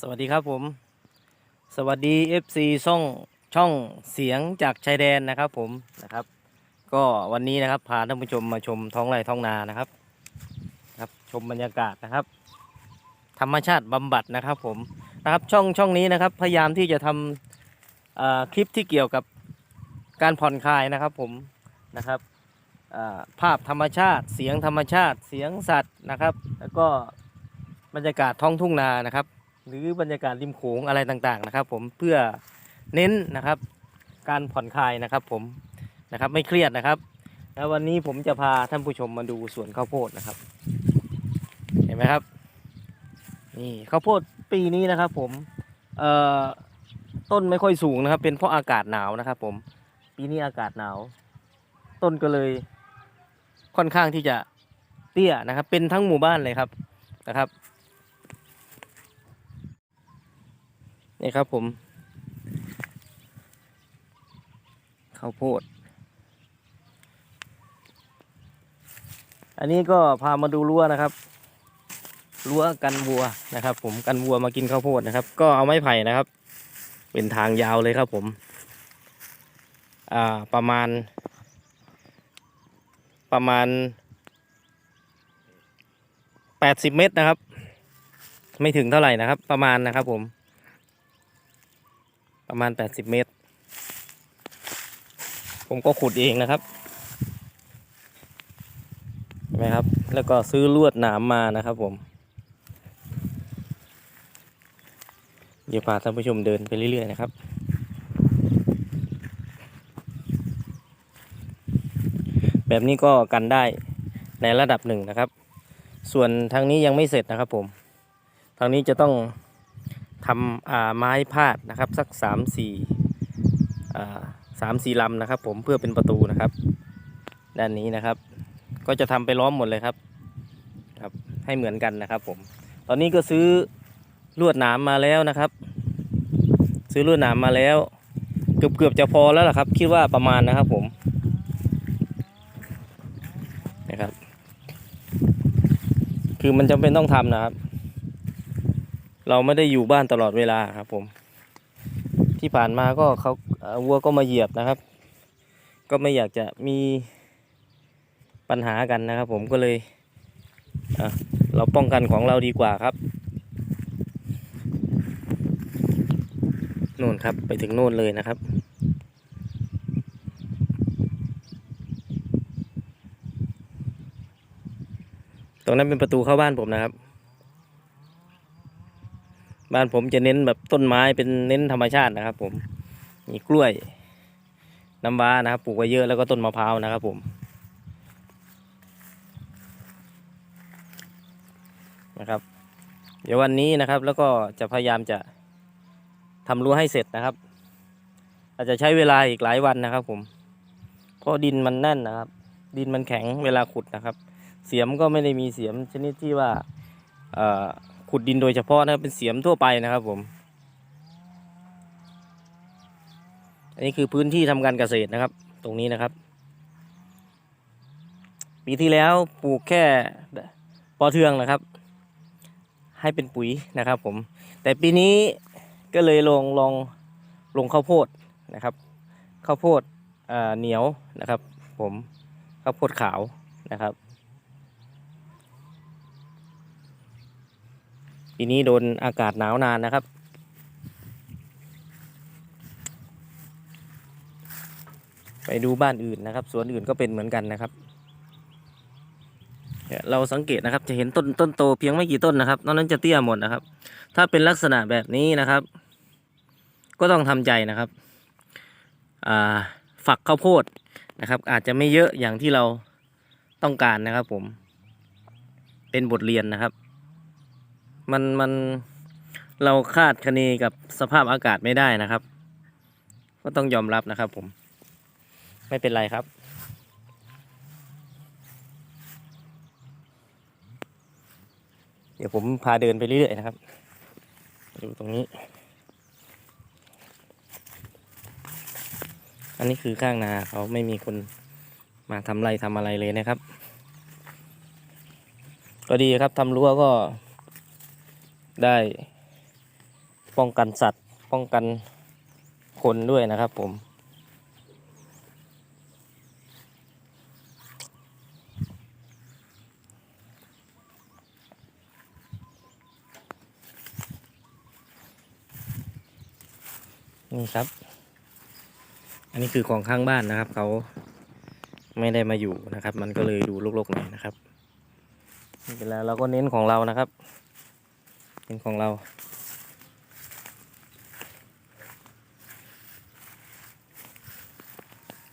สวัสดีครับผม สวัสดี FC ช่องช่องเสียงจากชายแดนนะครับผมนะครับ ก็วันนี้นะครับพาท่านผู้ชมมาชมท้องไร่ท้องนานะครับ ครับชมบรรยากาศนะครับ ธรรมชาติบำบัดนะครับผมนะครับช่องช่องนี้นะครับ พยายามที่จะทำคลิปที่เกี่ยวกับการผ่อนคลายนะครับผมนะครับภาพธรรมชาติเสียงธรรมชาติเสียงสัตว์นะครับ แล้วก็บรรยากาศท้องทุ่งนานะครับ หรือบรรยากาศริมโขงอะไรต่างๆนะครับ ผมเพื่อเน้นนะครับ การผ่อนคลายนะครับ ผมนะครับไม่เครียดนะครับ แล้ววันนี้ผมจะพาท่านผู้ชมมาดูสวนข้าวโพดนะครับ เห็นไหมครับ นี่ข้าวโพดปีนี้นะครับ ผมเอ่อต้นไม่ค่อยสูงนะครับ เป็นเพราะอากาศหนาวนะครับ ผมปีนี้อากาศหนาว ต้นก็เลยค่อนข้างที่จะเตี้ยนะครับ เป็นทั้งหมู่บ้านเลยครับนะครับ นี่ครับผมข้าวโพด อันนี้ก็พามาดูรั้วนะครับรั้วกันวัวนะครับ ผมกันวัวมากินข้าวโพดนะครับ ก็เอาไม้ไผ่นะครับ เป็นทางยาวเลยครับผม อ่าประมาณ ประมาณแปดสิบเมตรนะครับ ไม่ถึงเท่าไหร่นะครับ ประมาณนะครับผม ประมาณ 80 เมตร ผมก็ขุดเองนะครับเห็นไหมครับ แล้วก็ซื้อลวดหนามมานะครับผม เดี๋ยวพาท่านผู้ชมเดินไปเรื่อย ๆ นะครับ แบบนี้ก็กันได้ในระดับหนึ่งนะครับ ส่วนทางนี้ยังไม่เสร็จนะครับผม ทางนี้จะต้อง ทำอ่าไม้พาดนะครับสักสามสี่อ่าสามสี่ลำนะครับ ผมเพื่อเป็นประตูนะครับ ด้านนี้นะครับ ก็จะทำไปล้อมหมดเลยครับครับ ให้เหมือนกันนะครับ ผม ตอนนี้ก็ซื้อลวดหนามมาแล้วนะครับ ซื้อลวดหนามมาแล้ว เกือบเกือบจะพอแล้วล่ะครับ คิดว่าประมาณนะครับ ผมนะครับ คือมันจำเป็นต้องทำนะครับ เราไม่ได้อยู่บ้านตลอดเวลาครับ ผม ที่ผ่านมาก็เขาวัวก็มาเหยียบนะครับ ก็ไม่อยากจะมีปัญหากันนะครับ ผมก็เลยเราป้องกันของเราดีกว่าครับโน่นครับไปถึงโน่นเลยนะครับตรงนั้นเป็นประตูเข้าบ้านผมนะครับ บ้านผมจะเน้นแบบต้นไม้เป็นเน้นธรรมชาตินะครับ ผมมีกล้วยน้ำว้านะครับ ปลูกไว้เยอะแล้วก็ต้นมะพร้าวนะครับ ผมนะครับ เดี๋ยววันนี้นะครับ แล้วก็จะพยายามจะทำรั้วให้เสร็จนะครับ อาจจะใช้เวลาอีกหลายวันนะครับ ผม เพราะดินมันแน่นนะครับ ดินมันแข็งเวลาขุดนะครับ เสียมก็ไม่ได้มีเสียมชนิดที่ว่าเอ่อ ขุดดินโดยเฉพาะนะครับเป็นเสียมทั่วไปนะครับผม อันนี้คือพื้นที่ทำการเกษตรนะครับ ตรงนี้นะครับ ปีที่แล้วปลูกแค่ปอเทืองนะครับ ให้เป็นปุ๋ยนะครับผม แต่ปีนี้ก็เลยลงลองลงข้าวโพดนะครับข้าวโพดเเหนียวนะครับ ผมข้าวโพดขาวนะครับ ปีนี้โดนอากาศหนาวนานนะครับ ไปดูบ้านอื่นนะครับ สวนอื่นก็เป็นเหมือนกันนะครับ เราสังเกตนะครับจะเห็นต้นต้นโตเพียงไม่กี่ต้นนะครับนอกนั้นจะเตี้ยหมดนะครับ ถ้าเป็นลักษณะแบบนี้นะครับ ก็ต้องทำใจนะครับฝักข้าวโพดนะครับ อาจจะไม่เยอะอย่างที่เราต้องการนะครับผม เป็นบทเรียนนะครับ มันมันเราคาดคะเนกับสภาพอากาศไม่ได้นะครับ ก็ต้องยอมรับนะครับผม ไม่เป็นไรครับ เดี๋ยวผมพาเดินไปเรื่อยๆนะครับ ดูตรงนี้ อันนี้คือข้างนาเขาไม่มีคนมาทำไรทำอะไรเลยนะครับ ก็ดีครับทำรั้วก็ ได้ป้องกันสัตว์ ป้องกันคนด้วยนะครับผม นี่ครับ อันนี้คือของข้างบ้านนะครับ เขาไม่ได้มาอยู่นะครับ มันก็เลยดูรกๆหน่อยนะครับเป็นไรเราก็เน้นของเรานะครับ เน้นของเรา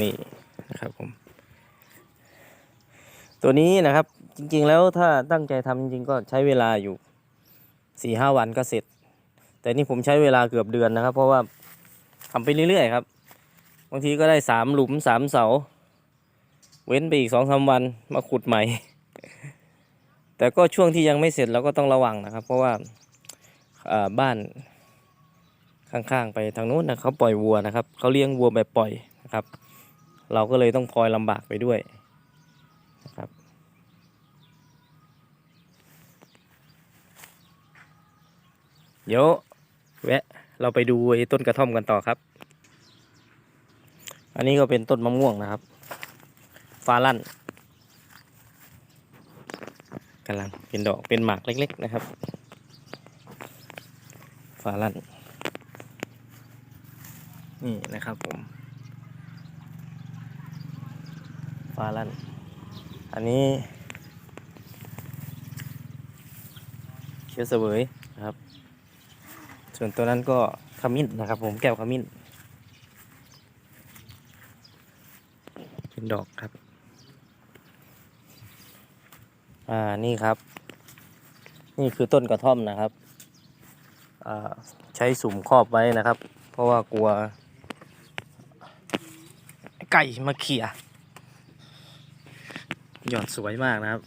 นี่นะครับผม ตัวนี้นะครับจริงๆแล้วถ้าตั้งใจทำจริงๆก็ใช้เวลาอยู่สี่ห้าวันก็เสร็จ แต่นี่ผมใช้เวลาเกือบเดือนนะครับ เพราะว่าทำไปเรื่อยๆครับบางทีก็ได้สามหลุมสามเสา เว้นไปอีกสองสามวันมาขุดใหม่ แต่ก็ช่วงที่ยังไม่เสร็จเราก็ต้องระวังนะครับ เพราะว่าบ้านข้างๆไปทางนู้นนะเขาปล่อยวัวนะครับเขาเลี้ยงวัวแบบปล่อยนะครับ เราก็เลยต้องพลอยลำบากไปด้วยนะครับเดี๋ยวแวะเราไปดูไอ้ต้นกระท่อมกันต่อครับ อันนี้ก็เป็นต้นมะม่วงนะครับฟาลั่น กำลังเป็นดอกเป็นหมากเล็ก ๆ นะครับฟาลั่นนี่นะครับผมฟาลั่นอันนี้เชื้อเสวยนะครับ ส่วนตัวนั้นก็ขมิ้นนะครับ ผมแก้วขมิ้นเป็นดอกครับ อ่านี่ครับ นี่คือต้นกระท่อมนะครับอ่าใช้สุ่มครอบไว้นะครับ เพราะว่ากลัว ไก่มาเขี่ยหยอดสวยมากนะครับ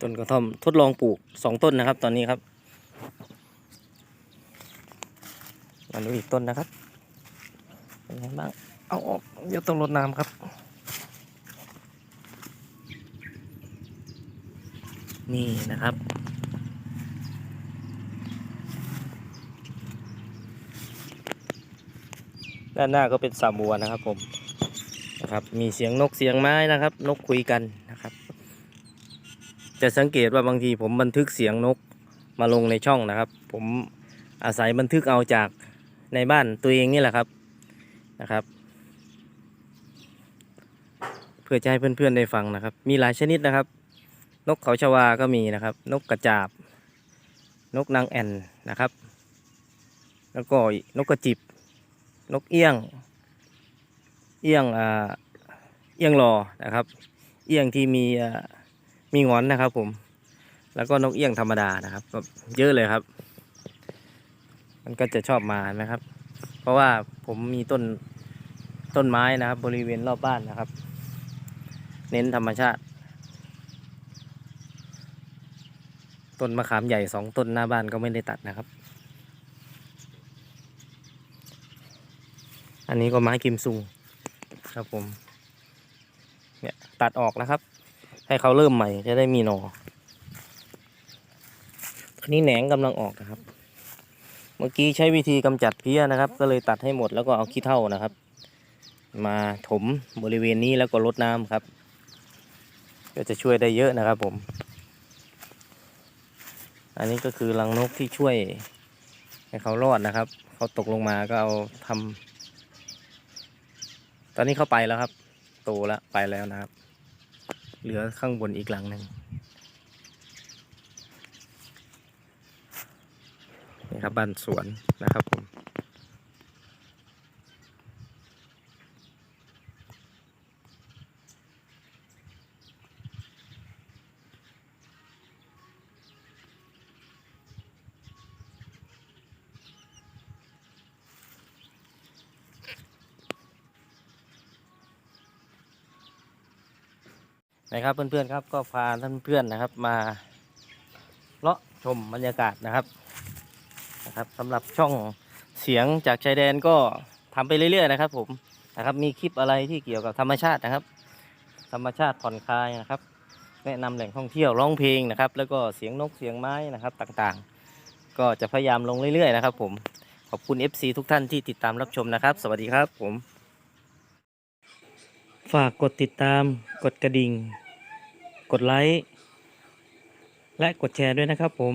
ต้นกระท่อมทดลองปลูกสองต้นนะครับ ตอนนี้ครับมาดูอีกต้นนะครับเป็นไงบ้าง เอาออกเดี๋ยวต้องรดน้ำครับ นี่นะครับ ด้านหน้าก็เป็นสาบัวนะครับผมนะครับ มีเสียงนกเสียงไม้นะครับ นกคุยกันนะครับ จะสังเกตว่าบางทีผมบันทึกเสียงนกมาลงในช่องนะครับ ผมอาศัยบันทึกเอาจากในบ้านตัวเองนี่แหละครับนะครับ พื่อจะให้เพื่อนๆได้ฟังนะครับ มีหลายชนิดนะครับ นกเขาชวาก็มีนะครับ นกกระจาบ นกนางแอ่นนะครับ แล้วก็นกกระจิบ นกเอี้ยง เอี้ยงอ่าเอี้ยงรอนะครับ เอี้ยงที่มีอ่ามีงอนนะครับผม แล้วก็นกเอี้ยงธรรมดานะครับก็เยอะเลยครับ มันก็จะชอบมานะครับ เพราะว่าผมมีต้นต้นไม้นะครับ บริเวณรอบบ้านนะครับ เน้นธรรมชาติ ต้นมะขามใหญ่สองต้นหน้าบ้านก็ไม่ได้ตัดนะครับ อันนี้ก็ไม้กิมซุงครับผม เนี่ยตัดออกนะครับ ให้เขาเริ่มใหม่จะได้มีหนออันนี้แหนงกำลังออกนะครับ เมื่อกี้ใช้วิธีกำจัดเพี้ยนะครับ ก็เลยตัดให้หมดแล้วก็เอาขี้เท่านะครับ มาถมบริเวณนี้แล้วก็รดน้ำครับ ก็จะช่วยได้เยอะนะครับผม อันนี้ก็คือรังนกที่ช่วยให้เขารอดนะครับ เขาตกลงมาก็เอาทำตอนนี้เขาไปแล้วครับ โตแล้วไปแล้วนะครับ เหลือข้างบนอีกหลังหนึ่งนี่ครับบ้านสวนนะครับผม นะครับเพื่อนๆครับก็พาท่านเพื่อนนะครับมาเลาะชมบรรยากาศนะครับนะครับสำหรับช่องเสียงจากชายแดนก็ทำไปเรื่อยๆนะครับ ผมนะครับมีคลิปอะไรที่เกี่ยวกับธรรมชาตินะครับ ธรรมชาติผ่อนคลายนะครับ แนะนำแหล่งท่องเที่ยวร้องเพลงนะครับ แล้วก็เสียงนกเสียงไม้นะครับต่างๆ ก็จะพยายามลงเรื่อยๆนะครับ ผมขอบคุณ FC ทุกท่านที่ติดตามรับชมนะครับ สวัสดีครับผม ฝากกดติดตาม กดกระดิ่ง กดไลค์ และกดแชร์ด้วยนะครับผม